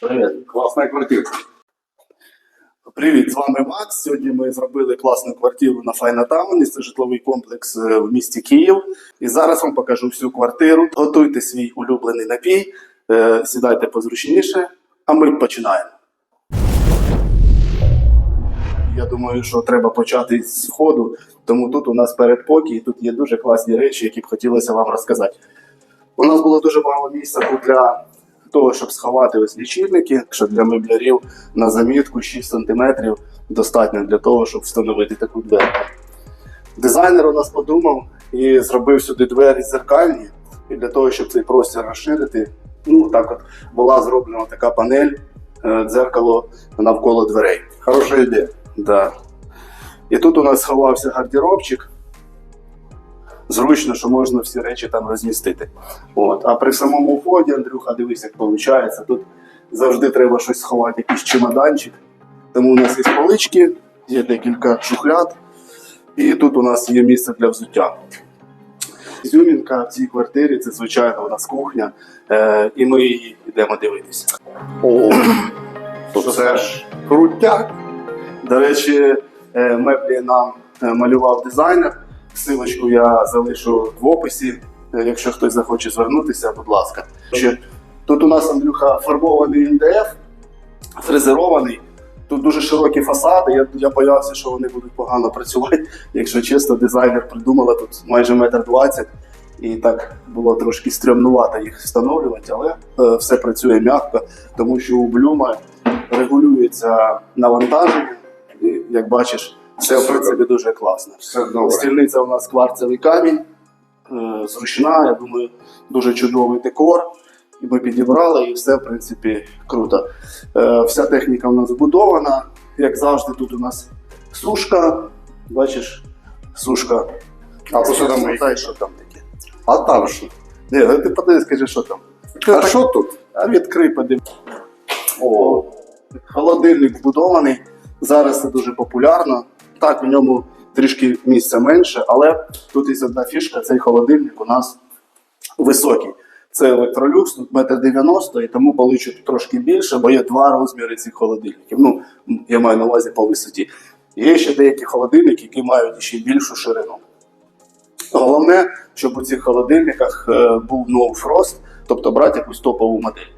Привіт. Класна квартира. Привіт, з вами Макс. Сьогодні ми зробили класну квартиру на Файнатауні. Це житловий комплекс е, в місті Київ. І зараз вам покажу всю квартиру. Готуйте свій улюблений напій, е, сідайте позручніше, а ми починаємо. Я думаю, що треба почати з входу, тому тут у нас передпокій, тут є дуже класні речі, які б хотілося вам розказати. У нас було дуже мало місця тут для того, щоб сховати ось лічильники, що для меблярів на замітку 6 см достатньо для того, щоб встановити таку двері. Дизайнер у нас подумав і зробив сюди двері зеркальні. І для того, щоб цей простір розширити, ну так от була зроблена така панель, е, дзеркало навколо дверей. Хороша ідея. Да. І тут у нас сховався гардеробчик. Зручно, що можна всі речі там розмістити. От. А при самому вході, Андрюха, дивись, як виходить. Тут завжди треба щось сховати, якийсь чемоданчик. Тому у нас є полички, є декілька шухляд, і тут у нас є місце для взуття. Зюмінка в цій квартирі це, звичайно, у нас кухня, е, і ми її йдемо дивитися. О, то це ж крутяк. До речі, е, меблі нам е, малював дизайнер. Силочку я залишу в описі. Е, Якщо хтось захоче звернутися, будь ласка. Тут у нас Андрюха фарбований МДФ, фрезерований. Тут дуже широкі фасади. Я, я боявся, що вони будуть погано працювати. Якщо чесно, дизайнер придумала тут майже метр двадцять. І так було трошки стрьомнувато їх встановлювати, але е, все працює м'яко, тому що у Блюма регулюється навантаження. І, як бачиш, все в принципі дуже класно. Все добре. Стільниця у нас кварцевий камінь, е, зручна, я думаю, дуже чудовий декор. І ми підібрали, і все, в принципі, круто. Е, Вся техніка у нас збудована. Як завжди, тут у нас сушка. Бачиш, сушка. А що там? Згадай, що там таке. А там що? Ні, ну ти подивись, скажи, що там. А що тут? А відкрий, подивись. О, холодильник збудований. Зараз це дуже популярно. Так, в ньому трішки місця менше, але тут є одна фішка: цей холодильник у нас високий. Це електролюкс, метр дев'яносто, і тому поличу трошки більше, бо є два розміри цих холодильників. Ну, я маю на увазі по висоті. Є ще деякі холодильники, які мають ще більшу ширину. Головне, щоб у цих холодильниках е, був no frost, тобто брати якусь топову модель.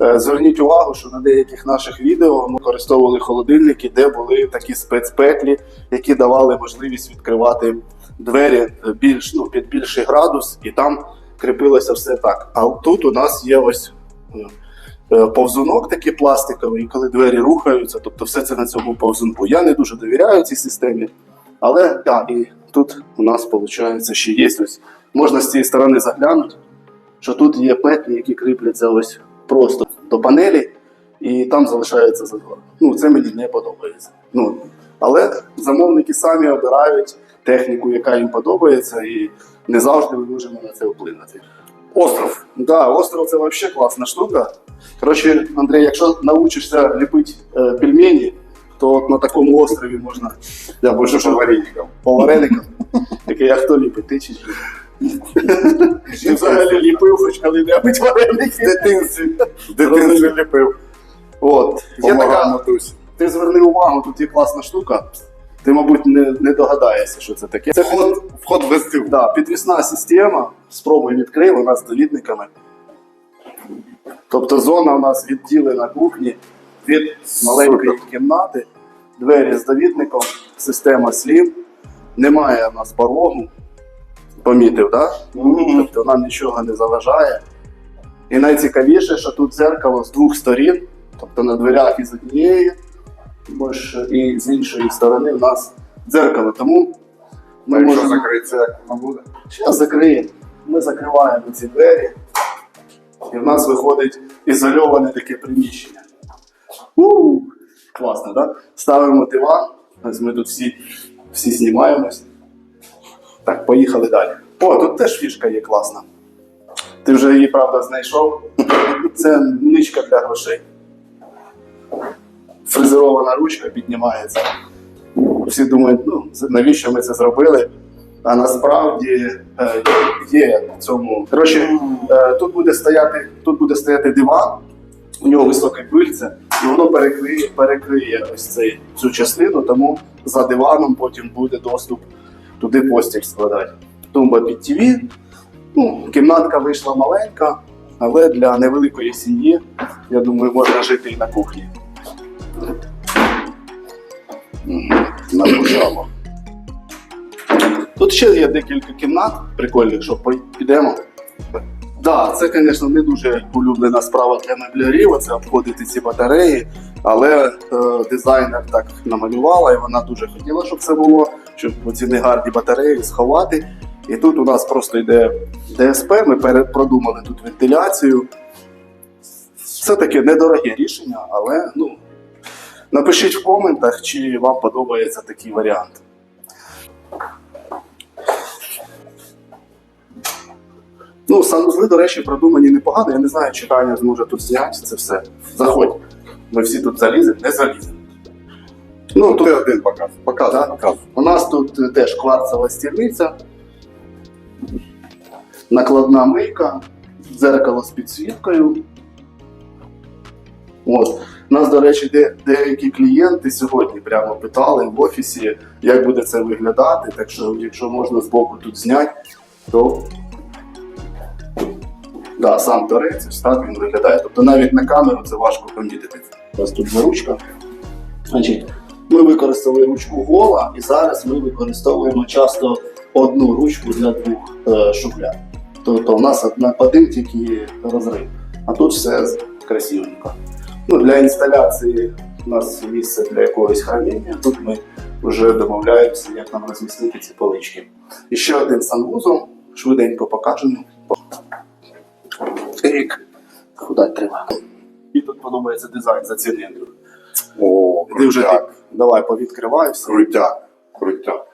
Е, Зверніть увагу, що на деяких наших відео ми використовували холодильники, де були такі спецпетлі, які давали можливість відкривати двері більш, ну, під більший градус, і там кріпилося все так. А тут у нас є ось е, е, повзунок такий пластиковий, і коли двері рухаються, тобто все це на цьому повзунку. Я не дуже довіряю цій системі, але так, і тут у нас виходить ще є ось. Можна з цієї сторони заглянути, що тут є петлі, які кріпляться ось просто до панелі, і там залишається зазор. Ну, це мені не подобається. Ну, але замовники самі обирають техніку, яка їм подобається, і не завжди ми можемо на це вплинути. Остров. Да, остров це взагалі класна штука. Коротше, Андрій, якщо навчишся ліпити е, пельмені, то от на такому острові можна Я більше що вареником. по вареникам. Таке, я хто ліпить, ти чи? Ти взагалі ліпив хоч коли-небудь вареники. В дитинстві. В дитинстві ліпив. От, є така, матусі. ти зверни увагу, тут є класна штука. Ти, мабуть, не, не догадаєшся, що це таке. Це Вход, вход в гостив. Да, підвісна система. Спробуй відкрий, вона з довідниками. Тобто зона у нас відділена кухні від маленької кімнати, двері з довідником, система слів. Немає у нас порогу. Помітив? Да? Тобто нам нічого не заважає. І найцікавіше, що тут дзеркало з двох сторін, тобто на дверях із однієї, і з іншої сторони в нас дзеркало. Тому ми Якщо можемо закриється, як буде. Зараз закриємо. Ми закриваємо ці двері, і в нас виходить ізольоване таке приміщення. у Класно, так? Да? Ставимо диван. Ось ми тут всі, всі знімаємось. Так, поїхали далі. О, тут теж фішка є класна. Ти вже її, правда, знайшов. Це ничка для грошей. Фрезерована ручка піднімається. Всі думають, ну, навіщо ми це зробили? А насправді е, є в цьому. Коротше, е, тут буде стояти, тут буде стояти диван, у нього високе пильце, і воно перекриє, перекриє ось цей, цю частину, тому за диваном потім буде доступ туди постіль складати. Тумба під ТВ. Ну, кімнатка вийшла маленька, але для невеликої сім'ї, я думаю, можна жити і на кухні. Нагружало. Тут ще є декілька кімнат прикольних, що підемо. Да, це, звісно, не дуже улюблена справа для меблярів, це обходити ці батареї, але е, дизайнер так намалювала, і вона дуже хотіла, щоб це було, щоб ці негарні батареї сховати. І тут у нас просто йде ДСП, ми продумали тут вентиляцію. Це таке недороге рішення, але ну, напишіть в коментах, чи вам подобається такий варіант. Санузли, до речі, продумані непогано. Я не знаю, чи Таня зможе тут зняти це все. Заходь. Ми всі тут заліземо, не заліземо. Ну, Ну, тут один показ. Показ, Да. показ. у нас тут е, теж кварцева стільниця, накладна мийка, дзеркало з підсвіткою. От. У нас, до речі, де, деякі клієнти сьогодні прямо питали в офісі, як буде це виглядати. Так що, якщо можна збоку тут зняти, то да, сам торець, ось так він виглядає. Тобто навіть на камеру це важко помітити. Нас тут є ручка. Значить, ми використали ручку гола, і зараз ми використовуємо часто одну ручку для двох е, шухляд. Тобто у нас одна, один тільки розрив, а тут все красивенько. Ну, для інсталяції у нас місце для якогось хранення. Тут ми вже домовляємося, як нам розмістити ці полички. І ще один санвузол, швиденько покажемо. Рік. Куди треба. І тут подобається дизайн за циліндрів. О, Ти вже крутяк, давай повідкривай все. крутяк, крутяк.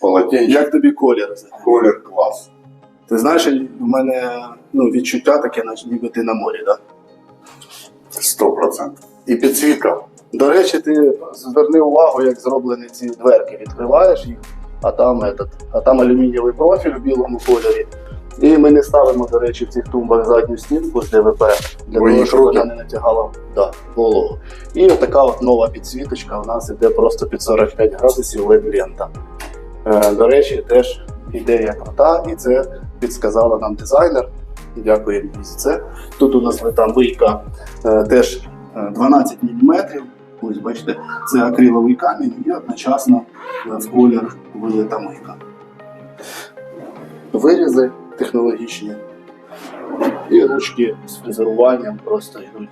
Полотенчик, Як тобі колір? колір клас. Ти знаєш, в мене ну, відчуття таке, наче ніби ти на морі, так? Сто процентів. І підсвітка. До речі, ти зверни увагу, як зроблені ці дверки. Відкриваєш їх, а там, этот, а там алюмінієвий профіль у білому кольорі. І ми не ставимо, до речі, в цих тумбах задню стінку з ДВП, для Бо того, щоб вона не натягала да, голову. І така от нова підсвіточка у нас іде просто під 45 градусів led лента. Е, до речі, теж ідея крута, і це підсказала нам дизайнер. Дякуємо їй за це. Тут у нас там мийка е, теж е, 12 мм. Ось бачите, це акриловий камінь і одночасно е, в колір вилита мийка. Вирізи технологічні і ручки з фрезеруванням просто йдуть.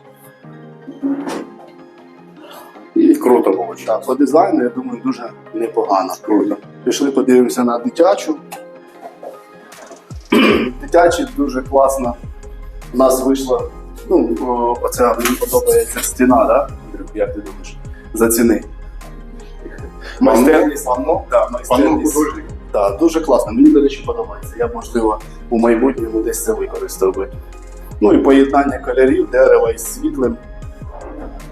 І Круто вийшло. так, по дизайну, я думаю, дуже непогано. Круто. Пішли подивимося на дитячу. Дитячі дуже класно. У нас вийшла, ну, оця мені подобається стіна, да? Як ти думаєш? Заціни. Майстерність. Панно? Да, майстерність. художник. Дуже класно. Мені, до речі, подобається. Я, можливо, у майбутньому десь це використовую. Ну і поєднання кольорів, дерева із світлим.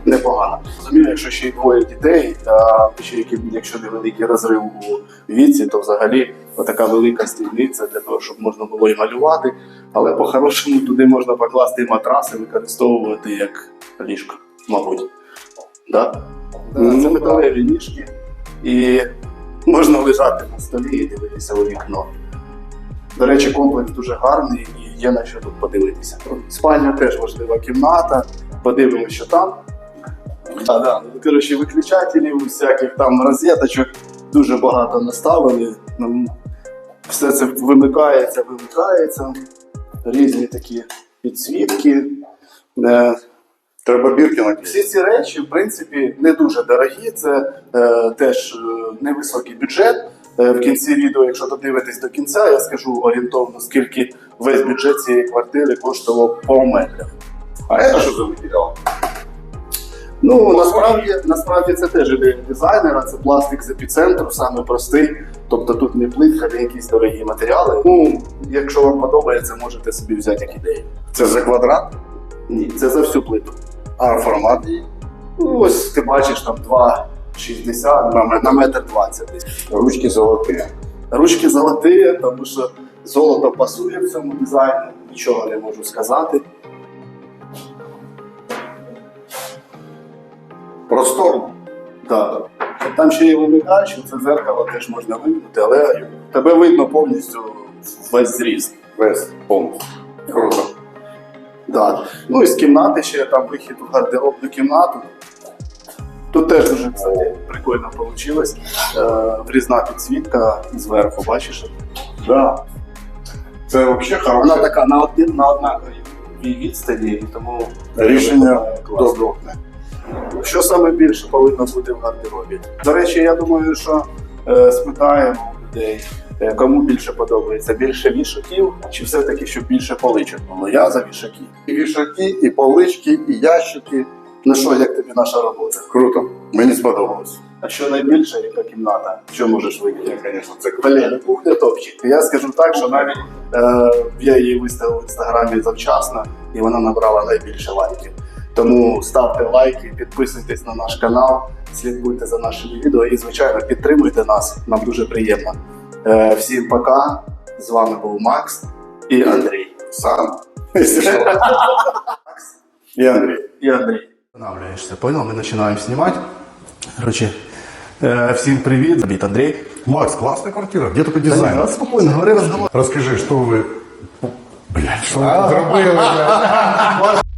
Непогано. Розумію, якщо ще й двоє дітей, а ще які, якщо невеликий розрив у віці, то взагалі така велика стільниця для того, щоб можна було і малювати. Але по-хорошому туди можна покласти матраси, використовувати як ліжко, мабуть. Да? Ну, Це металеві ніжки. І можна лежати на столі і дивитися у вікно. До речі, комплекс дуже гарний і є на що тут подивитися. Спальня теж важлива кімната. Подивимося, що там. А, да. ну, Коротше, виключателів, всяких там розеточок дуже багато наставили. Ну, Все це вимикається, вимикається. Різні такі підсвітки. Е, Треба бірки наклеїти. всі ці речі, в принципі, не дуже дорогі. Це е, теж е, невисокий бюджет. Е, в кінці відео, якщо додивитесь до кінця, я скажу орієнтовно, скільки весь бюджет цієї квартири коштував по метрах. А це що за матеріал? Ну насправді, насправді це теж ідея дизайнера, це пластик з епіцентру, саме простий. Тобто тут не плитка, не якісь дорогі матеріали. Ну, якщо вам подобається, можете собі взяти як ідею. Це за квадрат? Ні, це за всю плиту. А формат? Ну, ось ти бачиш там 2,60 на, на метр 20 десь. Ручки золоті. Ручки золоті, тому що золото пасує в цьому дизайні, нічого не можу сказати. Просторно. Так. Там ще є вимикач, це зеркало теж можна вимкнути, але тебе видно повністю весь зріст. Весь повністю. Круто. Да. Ну і з кімнати ще там вихід у гардеробну кімнату. Тут теж дуже кстати, прикольно вийшло. Е, врізна підсвітка зверху, бачиш? Да. Це взагалі Вона така на, один, на однаковій відстані, і тому рішення. класно. Добре. Що саме більше повинно бути в гардеробі? До речі, я думаю, що е, спитаємо людей, е, кому більше подобається, більше вішаків, чи все-таки щоб більше поличок було. Я за вішаки. І вішаки, і полички, і ящики. Ну що, як тобі наша робота? Круто. Мені сподобалось. А що найбільше, яка кімната? Що можеш видіти? Я, звісно, це. Блін, кухня топчик. Я скажу так, що навіть е, я її виставив в інстаграмі завчасно, і вона набрала найбільше лайків. Тому ставте лайки, підписуйтесь на наш канал, слідкуйте за нашими відео і, звичайно, підтримуйте нас. Нам дуже приємно. Е, всім пока. З вами був Макс і Андрій. Сам. Якщо що. І Андрій. И Андрей. Останавливаешься, понял? Мы начинаем снимать. Короче, э, всем привет. Привет, Андрей. Макс, классная квартира. Где такой Да дизайн? не, спокойно, говори, разговор. Расскажи, что вы... Блядь, что вы тут робили, блядь?